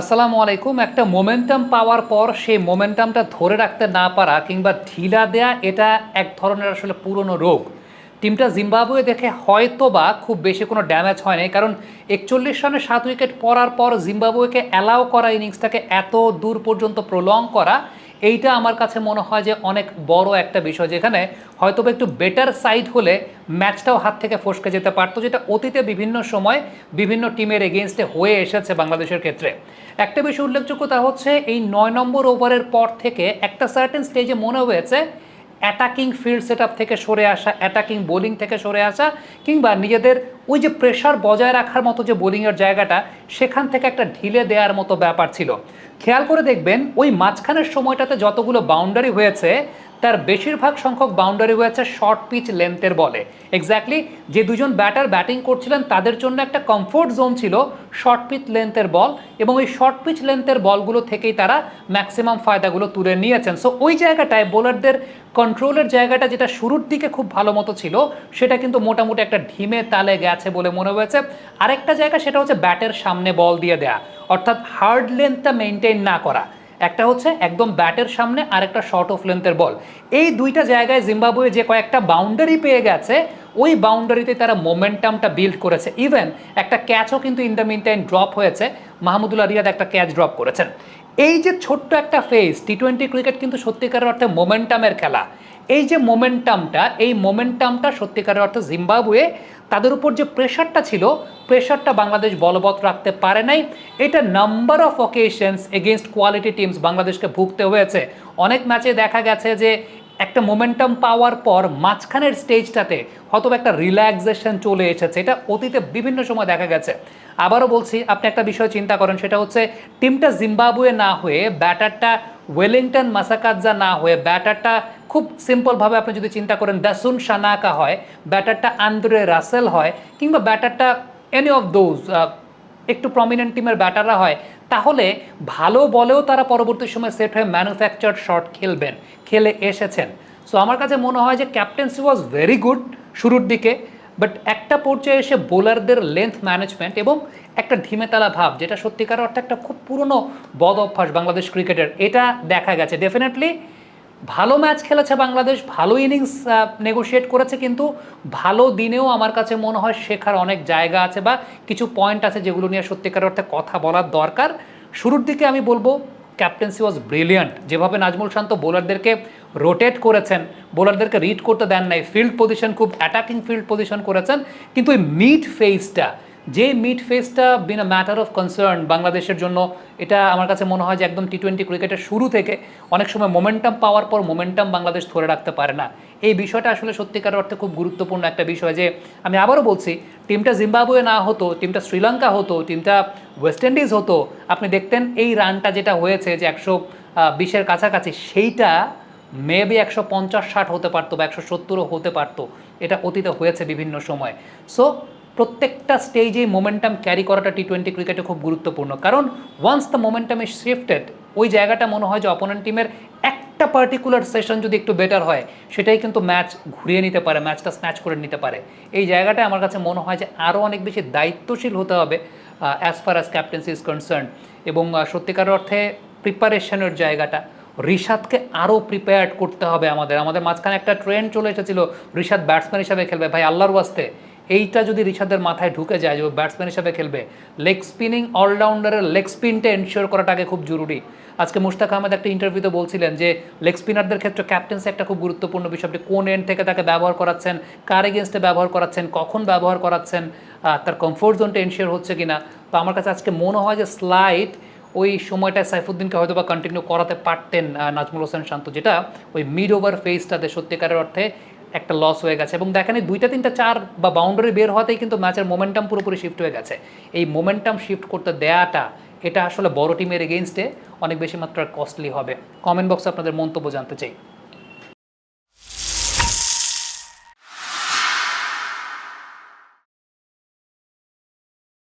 আসসালামু আলাইকুম। একটা মোমেন্টাম পাওয়ার পর সেই মোমেন্টামটা ধরে রাখতে না পারা কিংবা ঢিলা দেয়া, এটা এক ধরনের আসলে পুরনো রোগ। টিমটা জিম্বাবুয়ে দেখে হয়তো বা খুব বেশি কোনো ড্যামেজ হয় নাই, কারণ একচল্লিশ রানে সাত উইকেট পড়ার পর জিম্বাবুয়েকে অ্যালাউ করা ইনিংসটাকে এত দূর পর্যন্ত প্রলং করা এইটা আমার কাছে মনে হয় যে অনেক বড় একটা বিষয় যেখানে হয়তো একটু বেটার সাইড হলে ম্যাচটাও হাত থেকে ফসকে যেতে পারতো, যেটা অতীতে বিভিন্ন সময় বিভিন্ন টিমের এগেনস্টে হয়ে এসেছে বাংলাদেশের ক্ষেত্রে। একটা বিষয় উল্লেখযোগ্য তা হচ্ছে এই নয় নম্বর ওভারের পর থেকে একটা সার্টেন স্টেজে মনে হয়েছে অ্যাটাকিং ফিল্ড সেট থেকে সরে আসা অ্যাটাকিং বোলিং থেকে সরে আসা, কিংবা নিজেদের ওই যে প্রেশার বজায় রাখার মতো যে বোলিংয়ের জায়গাটা, সেখান থেকে একটা ঢিলে দেওয়ার মতো ব্যাপার ছিল। খেয়াল করে দেখবেন, ওই মাঝখানের সময়টাতে যতগুলো বাউন্ডারি হয়েছে তার বেশিরভাগ সংখ্যক বাউন্ডারি হয়েছে শর্ট পিচ লেন্থের বলে। এক্স্যাক্টলি যে দুজন ব্যাটার ব্যাটিং করছিলেন, তাদের জন্য একটা কমফোর্ট জোন ছিল শর্ট পিচ লেন্থের বল এবং ওই শর্ট পিচ লেন্থের বলগুলো থেকেই তারা ম্যাক্সিমাম ফায়দাগুলো তুলে নিয়েছেন। সো ওই জায়গাটায় বোলারদের কন্ট্রোলের জায়গাটা যেটা শুরুর দিকে খুব ভালো মতো ছিল, সেটা কিন্তু মোটামুটি একটা ঢিমে তালে গেছে বলে মনে হয়েছে। আরেকটা জায়গা সেটা হচ্ছে ব্যাটের সামনে বল দিয়ে দেয়া, অর্থাৎ হার্ড লেন্থটা মেনটেন না করা। একটা হচ্ছে একদম ব্যাটের সামনে আর একটা শর্ট অফ লেন্থের বল এই দুইটা জায়গায় জিম্বাবুয়ে যে কয়েকটা বাউন্ডারি পেয়ে গেছে, ওই বাউন্ডারিতে তারা মোমেন্টামটা বিল্ড করেছে। ইভেন একটা ক্যাচও কিন্তু in the mean time drop হয়েছে। মাহমুদুল্লাহ রিয়াদ একটা ক্যাচ ড্রপ করেছেন। এই যে ছোট্ট একটা ফেজ টি টোয়েন্টি ক্রিকেট কিন্তু সত্যিকারের অর্থে মোমেন্টামের খেলা। এই যে মোমেন্টামটা এই মোমেন্টামটা সত্যিকারের অর্থে জিম্বাবুয়ে তাদের উপর যে প্রেশারটা ছিল, প্রেশারটা বাংলাদেশ বলবৎ রাখতে পারে নাই। এটা number of occasions against quality teams বাংলাদেশকে ভুগতে হয়েছে। অনেক ম্যাচে দেখা গেছে যে একটা মোমেন্টাম পাওয়ার পর মাঝখানের স্টেজটাতে হয়তো একটা রিল্যাক্সেশন চলে এসেছে। এটা অতীতে বিভিন্ন সময় দেখা গেছে। আবারও বলছি, আপনি একটা বিষয় চিন্তা করেন, সেটা হচ্ছে টিমটা জিম্বাবুয়ে না হয়ে, ব্যাটারটা ওয়েলিংটন মাসাকাজ্জা না হয়ে, ব্যাটারটা খুব সিম্পলভাবে আপনি যদি চিন্তা করেন, দাসুন সানাকা হয়, ব্যাটারটা আন্দ্রে রাসেল হয়, কিংবা ব্যাটারটা এনি অফ দোজ একটু প্রমিনেন্ট টিমের ব্যাটাররা হয়, তাহলে ভালো বলেও তারা পরবর্তী সময় সেট হয়ে ম্যানুফ্যাকচার শট খেলবেন, খেলে এসেছেন। সো আমার কাছে মনে হয় যে ক্যাপ্টেন্সি ওয়াজ ভেরি গুড শুরুর দিকে বাট একটা পর্যায়ে এসে বোলারদের লেন্থ ম্যানেজমেন্ট এবং একটা ঢিমেতালা ভাব, যেটা সত্যিকার অর্থে একটা খুব পুরনো বদ অভ্যাস বাংলাদেশ ক্রিকেটের, এটা দেখা গেছে। ডেফিনেটলি ভালো ম্যাচ খেলেছে বাংলাদেশ, ভালো ইনিংস নেগোশিয়েট করেছে, কিন্তু ভালো দিনেও আমার কাছে মনে হয় শেখার অনেক জায়গা আছে বা কিছু পয়েন্ট আছে যেগুলো নিয়ে সত্যিকার অর্থে কথা বলার দরকার। শুরুর দিকে আমি বলব ক্যাপ্টেন্সি ওয়াজ ব্রিলিয়ান্ট যেভাবে নাজমুল শান্ত বোলারদেরকে রোটেট করেছেন বোলারদেরকে রিড করতে দেন নাই ফিল্ড পজিশন খুব অ্যাটাকিং ফিল্ড পজিশন করেছেন, কিন্তু ওই মিড ফেজটা যে মিড ফেসটা been a matter of concern বাংলাদেশের জন্য, এটা আমার কাছে মনে হয় যে একদম টি টোয়েন্টি ক্রিকেটের শুরু থেকে অনেক সময় মোমেন্টাম পাওয়ার পর মোমেন্টাম বাংলাদেশ ধরে রাখতে পারে না। এই বিষয়টা আসলে সত্যিকার অর্থে খুব গুরুত্বপূর্ণ একটা বিষয় যে আমি আবারও বলছি টিমটা জিম্বাবুয়ে না হতো টিমটা শ্রীলঙ্কা হতো টিমটা ওয়েস্ট ইন্ডিজ হতো, আপনি দেখতেন এই রানটা যেটা হয়েছে যে একশো বিশের কাছাকাছি, সেইটা মেবি একশো পঞ্চাশ, ষাট হতে পারতো বা একশো সত্তরও হতে পারতো। এটা অতীতে হয়েছে বিভিন্ন সময়। সো প্রত্যেকটা স্টেজে মোমেন্টাম ক্যারি করাটা টি টোয়েন্টি ক্রিকেটে খুব গুরুত্বপূর্ণ। কারণ once the momentum is shifted ওই জায়গাটা মনে হয় যে অপোনেন্ট টিমের একটা পার্টিকুলার সেশন যদি একটু বেটার হয়, সেটাই কিন্তু ম্যাচ ঘুরিয়ে নিতে পারে ম্যাচটা স্ন্যাচ করে নিতে পারে। এই জায়গাটা আমার কাছে মনে হয় যে আরও অনেক বেশি দায়িত্বশীল হতে হবে as far as captaincy is concern এবং সত্যিকার অর্থে প্রিপারেশনের জায়গাটা ঋষাদকে আরও প্রিপেয়ার্ড করতে হবে আমাদের। আমাদের মাঝখানে একটা ট্রেন্ড চলে এসেছিল ঋষাদ ব্যাটসম্যান হিসাবে খেলবে। ভাই, আল্লাহর ওয়াস্তে এইটা যদি ঋষাদের মাথায় ঢুকে যায় যে ব্যাটসম্যান হিসাবে খেলবে লেগ স্পিনিং অলরাউন্ডারের লেগ স্পিনটা এনশিওর করাটা আগে খুব জরুরি। আজকে মুশতাক আহমেদ একটা ইন্টারভিউতে বলছিলেন যে লেগ স্পিনারদের ক্ষেত্রে ক্যাপ্টেন্সি একটা খুব গুরুত্বপূর্ণ বিষয়। আপনি কোন এন্ড থেকে তাকে ব্যবহার করাচ্ছেন, কার এগেনস্টে ব্যবহার করাচ্ছেন, কখন ব্যবহার করাচ্ছেন তার কমফোর্ট জোনটা এনশিওর হচ্ছে কিনা? তো আমার কাছে আজকে মনে হয় যে স্লাইড ওই সময়টায় সাইফুদ্দিনকে হয়তো বা কন্টিনিউ করাতে পারতেন নাজমুল হোসেন শান্ত, যেটা ওই মিড ওভার ফেজটাতে সত্যিকারের অর্থে একটা লস হয়ে গেছে এবং দেখেন এই দুইটা, তিনটা, চার বা বাউন্ডারি বের হওয়াতেই কিন্তু ম্যাচের মোমেন্টাম পুরোপুরি শিফট হয়ে গেছে। এই মোমেন্টাম শিফট করতে দেয়াটা, এটা আসলে বড় টিমের এগেনস্টে অনেক বেশি মাত্রায় কস্টলি হবে। কমেন্ট বক্সে আপনাদের মন্তব্য জানতে চাই।